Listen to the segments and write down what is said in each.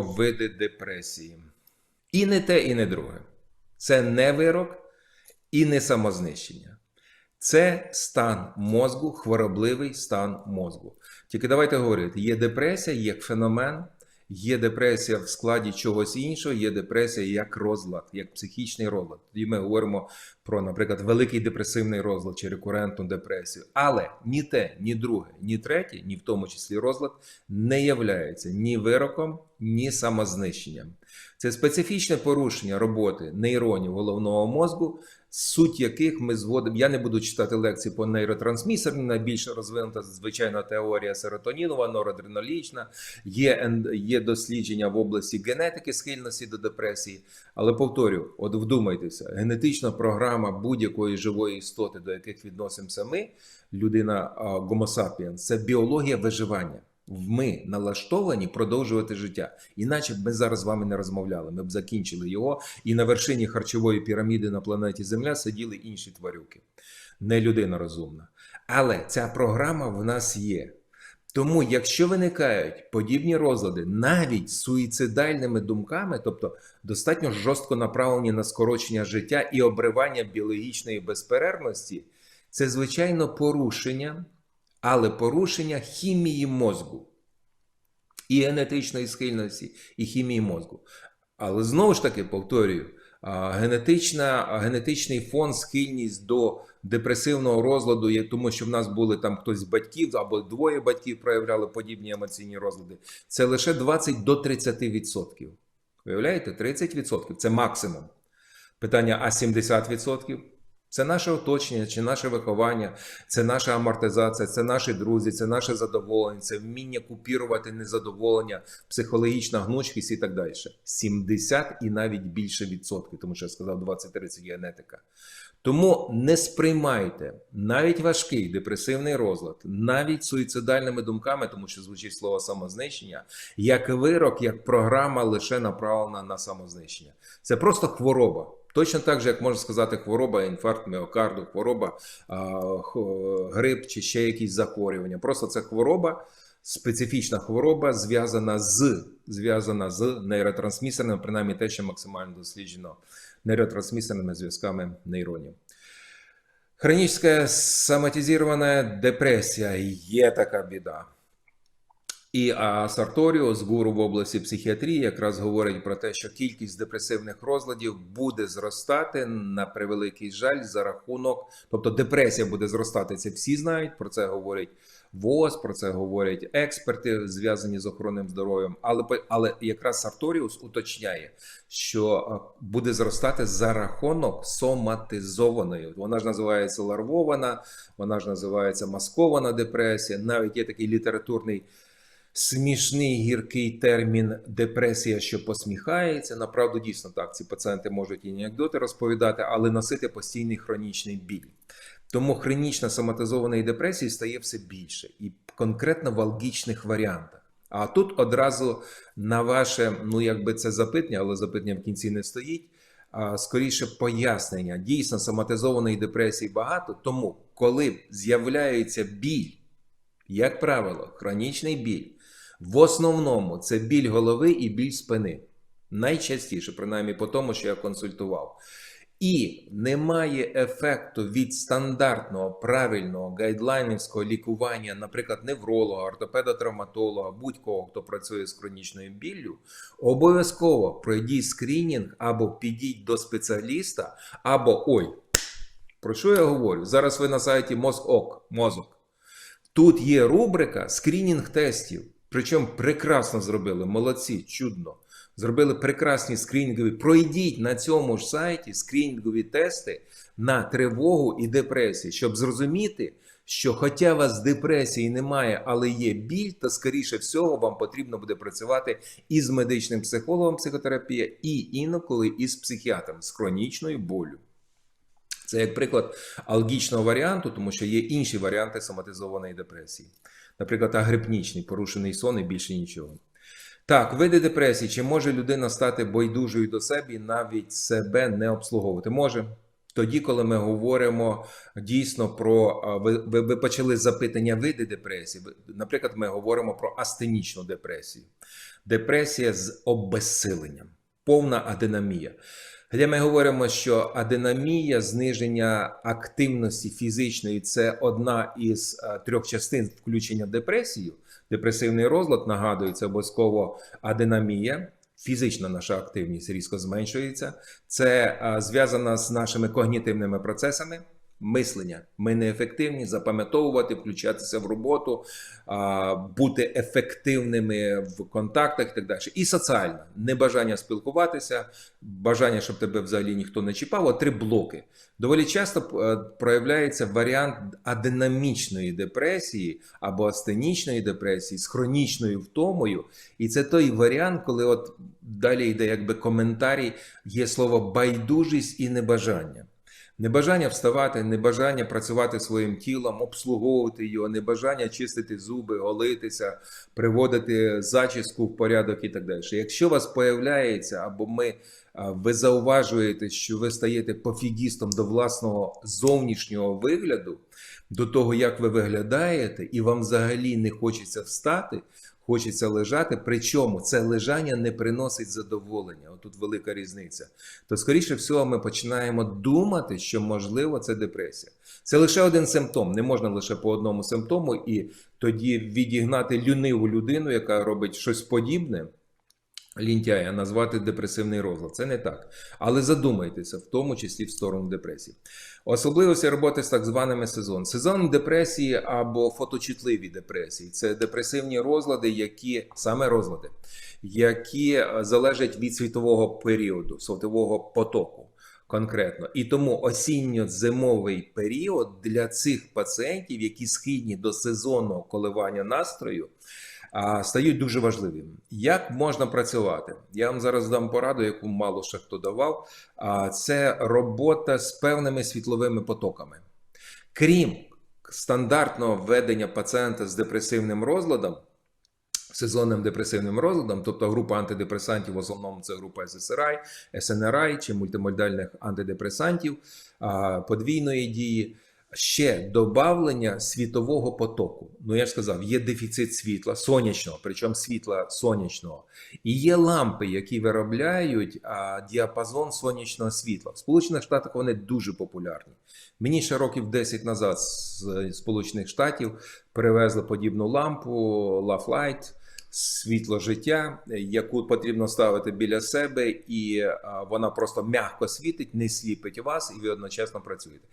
види депресії. І не те, і не друге. Це не вирок і не самознищення. Це стан мозку, хворобливий стан мозку. Тільки давайте говорити: є депресія як феномен, є депресія в складі чогось іншого, є депресія як розлад, як психічний розлад. Тоді ми говоримо про, наприклад, великий депресивний розлад чи рекурентну депресію. Але ні те, ні друге, ні третє, ні в тому числі розлад, не являється ні вироком, ні самознищенням. Це специфічне порушення роботи нейронів головного мозку, суть яких ми зводимо. Я не буду читати лекції по нейротрансмісерній, найбільш розвинута звичайна теорія серотонінова, норадреналічна, є, є дослідження в області генетики схильності до депресії. Але повторю, от вдумайтеся, генетична програма будь-якої живої істоти, до яких відносимося ми, людина Homo це біологія виживання. Ми налаштовані продовжувати життя. Іначе б ми зараз з вами не розмовляли. Ми б закінчили його, і на вершині харчової піраміди на планеті Земля сиділи інші тварюки, не людина розумна. Але ця програма в нас є. Тому, якщо виникають подібні розлади, навіть суїцидальними думками, тобто достатньо жорстко направлені на скорочення життя і обривання біологічної безперервності, це звичайно порушення, але порушення хімії мозку і генетичної схильності, і хімії мозку. Але знову ж таки повторюю, генетична, генетичний фон, схильність до депресивного розладу, тому що в нас були там хтось з батьків або двоє батьків проявляли подібні емоційні розлади, це лише 20 до 30%. Виявляєте, 30% це максимум. Питання: а 70%? Це наше оточення чи наше виховання, це наша амортизація, це наші друзі, це наше задоволення, це вміння купірувати незадоволення, психологічна гнучкість і так далі. 70 і навіть більше відсотків, тому що я сказав 20-30 генетика. Тому не сприймайте навіть важкий депресивний розлад, навіть суїцидальними думками, тому що звучить слово самознищення, як вирок, як програма лише направлена на самознищення. Це просто хвороба. Точно так же, як можна сказати, хвороба, інфаркт міокарду, хвороба, грип чи ще якісь захворювання. Просто це хвороба, специфічна хвороба, зв'язана з, зв'язана з нейротрансмісерами, принаймні те, що максимально досліджено нейротрансмісерними зв'язками нейронів. Хронічна соматизована депресія є така біда. І а з гуру в області психіатрії якраз говорить про те, що кількість депресивних розладів буде зростати на превеликий жаль за рахунок, тобто депресія буде зростати. Це всі знають. Про це говорить ВОЗ, про це говорять експерти, зв'язані з охоронним здоров'ям. Але але якраз Сарторіус уточняє, що буде зростати за рахунок соматизованої. Вона ж називається ларвована, вона ж називається маскована депресія. Навіть є такий літературний смішний гіркий термін депресія, що посміхається. Направду дійсно так. Ці пацієнти можуть і анекдоти розповідати, але носити постійний хронічний біль. Тому хронічна соматизованої депресії стає все більше і конкретно в алгічних варіантах. А тут одразу на ваше, ну якби це запитання, але запитання в кінці не стоїть. Скоріше пояснення. Дійсно, соматизованої депресії багато, тому коли з'являється біль, як правило, хронічний біль, в основному це біль голови і біль спини. Найчастіше, принаймні по тому, що я консультував. І немає ефекту від стандартного правильного гайдлайнівського лікування, наприклад, невролога, ортопеда-травматолога, будь-кого, хто працює з хронічною біллю, обов'язково пройдіть скринінг або підіть до спеціаліста, або ой, про що я говорю? Зараз ви на сайті мозок. Тут є рубрика скринінг тестів. Причому прекрасно зробили, молодці, чудно. Зробили прекрасні скринінгові. Пройдіть на цьому ж сайті скринінгові тести на тривогу і депресію, щоб зрозуміти, що хоча вас депресії немає, але є біль, то скоріше всього вам потрібно буде працювати із медичним психологом, психотерапія, і інколи із психіатром з хронічною болю. Це як приклад алгічного варіанту, тому що є інші варіанти соматизованої депресії. Наприклад, агрипнічний, порушений сон і більше нічого. Так, види депресії. Чи може людина стати байдужою до себе і навіть себе не обслуговувати? Може. тоді, коли ми говоримо дійсно про ви, ви, ви почали запитання види депресії. Наприклад, ми говоримо про астенічну депресію, депресія з обезсиленням, повна адинамія. Хоча ми говоримо, що адинамія, зниження активності фізичної це одна із е, трьох частин включення в депресію. Депресивний розлад нагадую, це обов'язково адинамія. Фізична наша активність різко зменшується. Це е, зв'язано з нашими когнітивними процесами. Мислення. Ми неефективні, запам'ятовувати, включатися в роботу, бути ефективними в контактах і так далі. І соціальна небажання спілкуватися, бажання, щоб тебе взагалі ніхто не чіпав. От три блоки. Доволі часто е, проявляється варіант адинамічної депресії або астенічної депресії з хронічною втомою. І це той варіант, коли от далі йде якби коментарій, є слово байдужість і небажання. Небажання вставати, небажання працювати своїм тілом, обслуговувати його, небажання чистити зуби, голитися, приводити зачіску в порядок і так далі. Якщо у вас появляється або ми, ви зауважуєте, що ви стаєте пофігістом до власного зовнішнього вигляду, до того, як ви виглядаєте, і вам взагалі не хочеться встати, хочеться лежати. Причому це лежання не приносить задоволення. Отут велика різниця. То, скоріше всього, ми починаємо думати, що можливо це депресія. Це лише один симптом. Не можна лише по одному симптому, і тоді відігнати люниву людину, яка робить щось подібне. Лінтяя назвати депресивний розлад. Це не так. Але задумайтеся, в тому числі в сторону депресії. Особливості роботи з так званими сезон. Сезон депресії або фоточутливі депресії це депресивні розлади, які саме розлади, які е, залежать від світового періоду, світового потоку. Конкретно і тому осінньо-зимовий період для цих пацієнтів, які схильні до сезонного коливання настрою, стають дуже важливими. Як можна працювати? Я вам зараз дам пораду, яку мало ще хто давав. Це робота з певними світловими потоками. Крім стандартного введення пацієнта з депресивним розладом, сезонним депресивним розладом, тобто група антидепресантів, в основному це група SSRI, SNRI чи мультимодальних антидепресантів подвійної дії. Ще добавлення світового потоку. Ну я ж сказав, є дефіцит світла сонячного, причому світла сонячного, і є лампи, які виробляють а, діапазон сонячного світла. В Сполучених Штатах вони дуже популярні. Мені ще років 10 назад з Сполучених Штатів привезли подібну лампу Love Light, світло життя, яку потрібно ставити біля себе, і вона просто м'яко світить, не сліпить вас, і ви одночасно працюєте.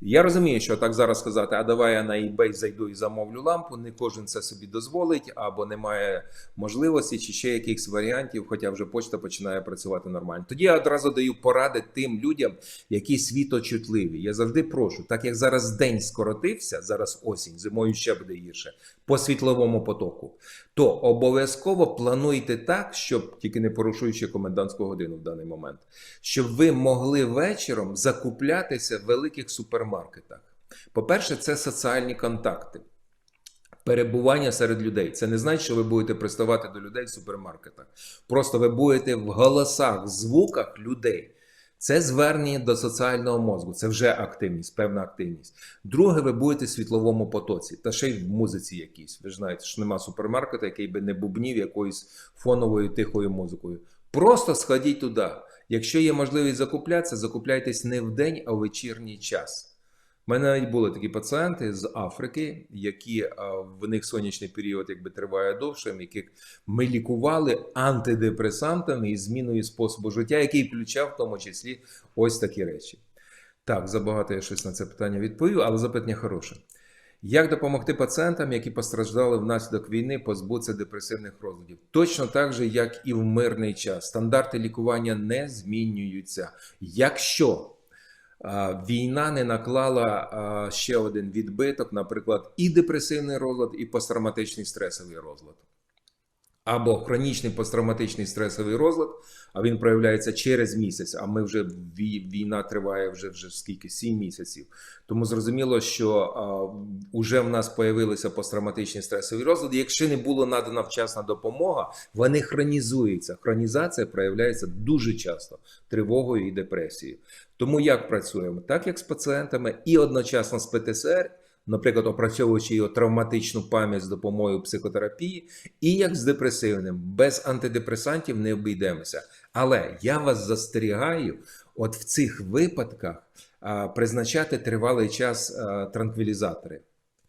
Я розумію, що так зараз сказати, а давай я на eBay зайду і замовлю лампу. Не кожен це собі дозволить, або немає можливості, чи ще якихось варіантів, хоча вже почта починає працювати нормально. Тоді я одразу даю поради тим людям, які світочутливі. Я завжди прошу, так як зараз день скоротився, зараз осінь, зимою ще буде гірше, по світловому потоку, то обов'язково плануйте так, щоб тільки не порушуючи комендантську годину в даний момент, щоб ви могли вечором закуплятися в великих супермаркетах. По-перше, це соціальні контакти. Перебування серед людей. Це не значить, що ви будете приставати до людей в супермаркетах. Просто ви будете в голосах, звуках людей. Це звернення до соціального мозку, це вже активність, певна активність. Друге, ви будете в світловому потоці, та ще й в музиці якійсь. Ви ж знаєте, що нема супермаркета, який би не бубнів якоюсь фоновою тихою музикою. Просто сходіть туди. Якщо є можливість закуплятися, закупляйтесь не в день, а в вечірній час. У мене навіть були такі пацієнти з Африки, які в них сонячний період якби триває довше, яких ми лікували антидепресантами і зміною способу життя, який включав в тому числі ось такі речі. Так, забагато я щось на це питання відповів, але запитання хороше. Як допомогти пацієнтам, які постраждали внаслідок війни, позбутися депресивних розладів? Точно так же, як і в мирний час. Стандарти лікування не змінюються. Якщо війна не наклала ще один відбиток, наприклад, і депресивний розлад, і посттравматичний стресовий розлад. Або хронічний посттравматичний стресовий розлад, а він проявляється через місяць. А ми вже війна триває вже вже скільки? Сім місяців. Тому зрозуміло, що а, вже в нас появилися посттравматичні стресові розлади. Якщо не було надана вчасна допомога, вони хронізуються. Хронізація проявляється дуже часто тривогою і депресією. Тому як працюємо? Так як з пацієнтами і одночасно з ПТСР, наприклад, опрацьовуючи його травматичну пам'ять з допомогою психотерапії, і як з депресивним, без антидепресантів не обійдемося. Але я вас застерігаю, от в цих випадках а, призначати тривалий час а, транквілізатори.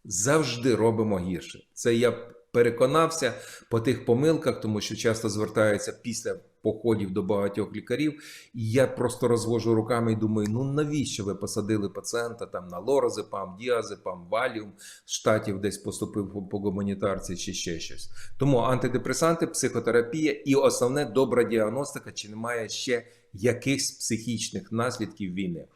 Завжди робимо гірше. Це я переконався по тих помилках, тому що часто звертаються після походів до багатьох лікарів, і я просто розвожу руками і думаю: ну навіщо ви посадили пацієнта там на лоразепам, діазепам, валіум штатів десь поступив по- по гуманітарці чи ще щось. Тому антидепресанти, психотерапія і основне добра діагностика, чи немає ще якихось психічних наслідків війни.